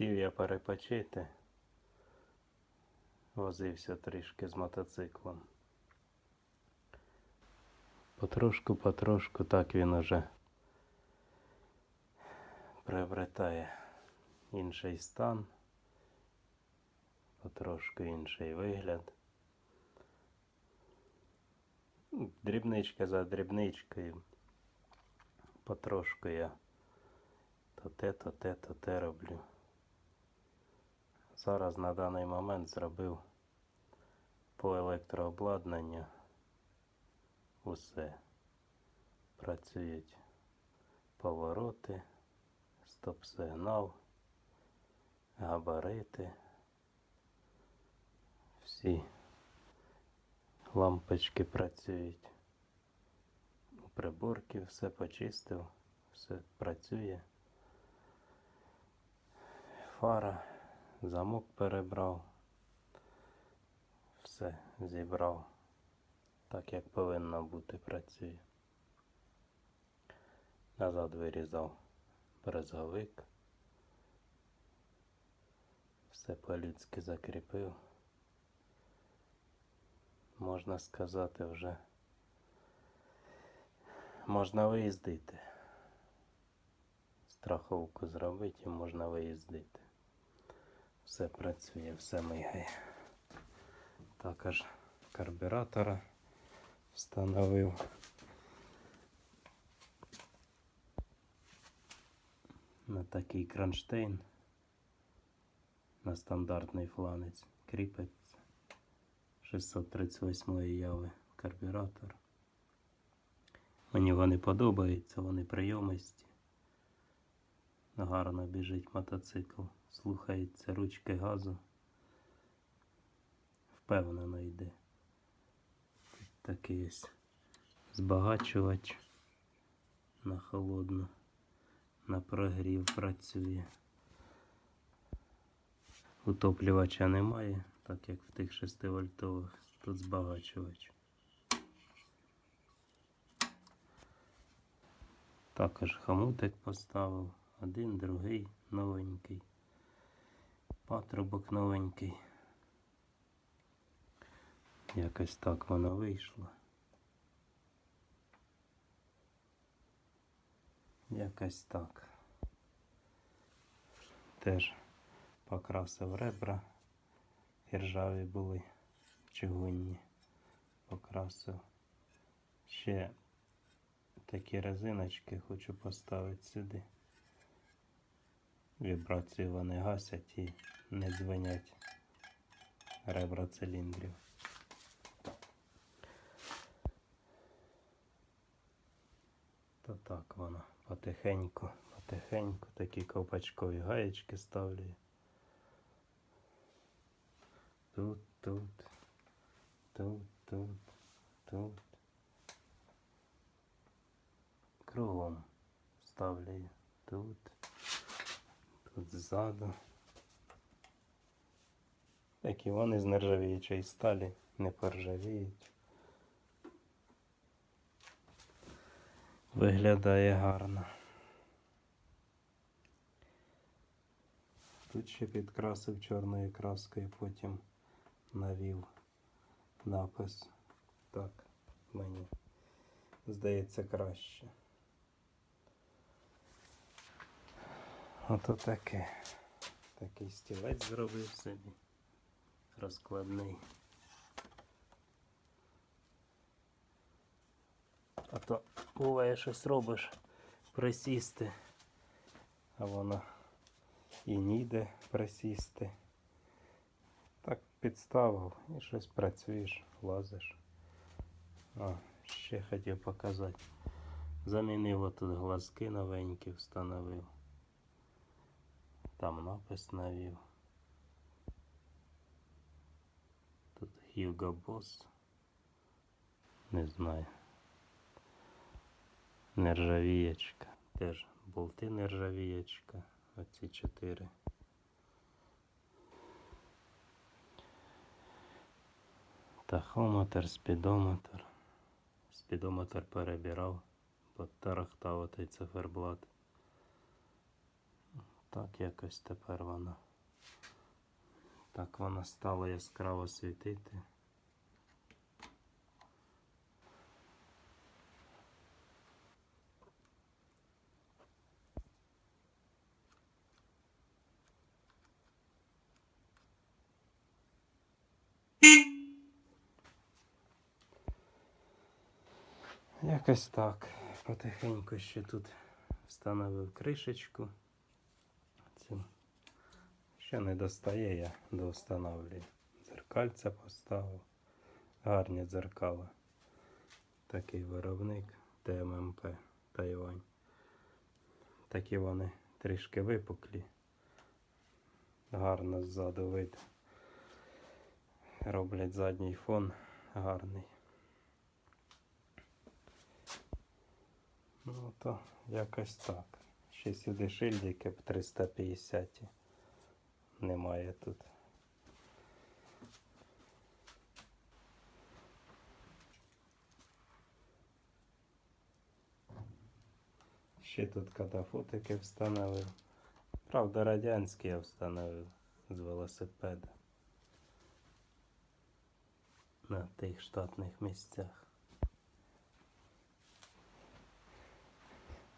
Сів я перепочити. Возився трішки з мотоциклом. Потрошку, потрошку так він уже приобретає інший стан, потрошку інший вигляд. Дрібничка за дрібничкою. Потрошку я то те, то те, то те роблю. Зараз на даний момент зробив по електрообладнанню усе. Працюють повороти, стоп-сигнал, габарити. Всі лампочки працюють. У приборки все почистив, все працює. Фара, замок перебрав, все зібрав так, як повинно бути, працює. Назад вирізав брезговик. Все по-людськи закріпив. Можна сказати, вже можна виїздити. Страховку зробити і можна виїздити. Все працює, все мигає. Також карбюратора встановив. На такий кронштейн на стандартний фланець кріпиться 638 яви карбюратор. Мені вони подобаються, вони прийомисті. Гарно біжить мотоцикл, слухається ручки газу. Впевнено йде. Тут такий ось збагачувач на холодну, на прогрів працює. Утоплювача немає, так як в тих 6 вольтових. Тут збагачувач. Також хомутик поставив. Один, другий новенький. Патрубок новенький. Якось так воно вийшло. Якось так. Теж покрасив ребра. Іржаві були чугунні. Покрасив. Ще такі резиночки хочу поставити сюди. Вібрації вони гасять і не дзвенять ребра циліндрів. То так воно потихеньку, потихеньку такі ковпачкові гаєчки ставлю. Тут, тут, тут, тут, тут. Кругом ставлю тут, тут ззаду. Такі вони з нержавіючої сталі не поржавіють. Виглядає гарно. Тут ще підкрасив чорною краскою, потім навів напис. Так, мені здається краще. Ото таке. Такий стілець зробив собі. Розкладний. А то буває щось робиш присісти, а воно і ніде присісти. Так підставив і щось працюєш, лазиш. А, ще хотів показати. Замінив отут глазки новенькі, встановив. Там напис навів. Тут Hugo Boss. Не знаю. Нержавієчка. Теж болти нержавієчка. Оці чотири. Тахометр, спідометр. Спідометр перебирав, бо тарахтав отий циферблат. Так якось тепер вона. Так вона стала яскраво світити. Якось так. Потихеньку ще тут встановив кришечку. Ще не достає, я доустановлюю. Дзеркальця поставив. Гарні дзеркала. Такий виробник ТММП Тайвань. Такі вони трішки випуклі. Гарно ззаду вид. Роблять задній фон гарний. Ну то якось так. Ще сюди шильдики по 350. Немає тут. Ще тут катафотики встановив. Правда, радянські я встановив з велосипеда. На тих штатних місцях.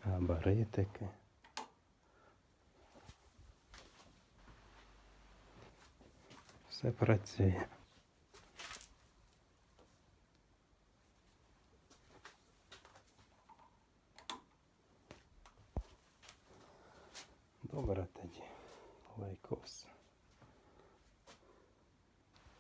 Габаритики. Все працює. Добре тоді. Лайкос.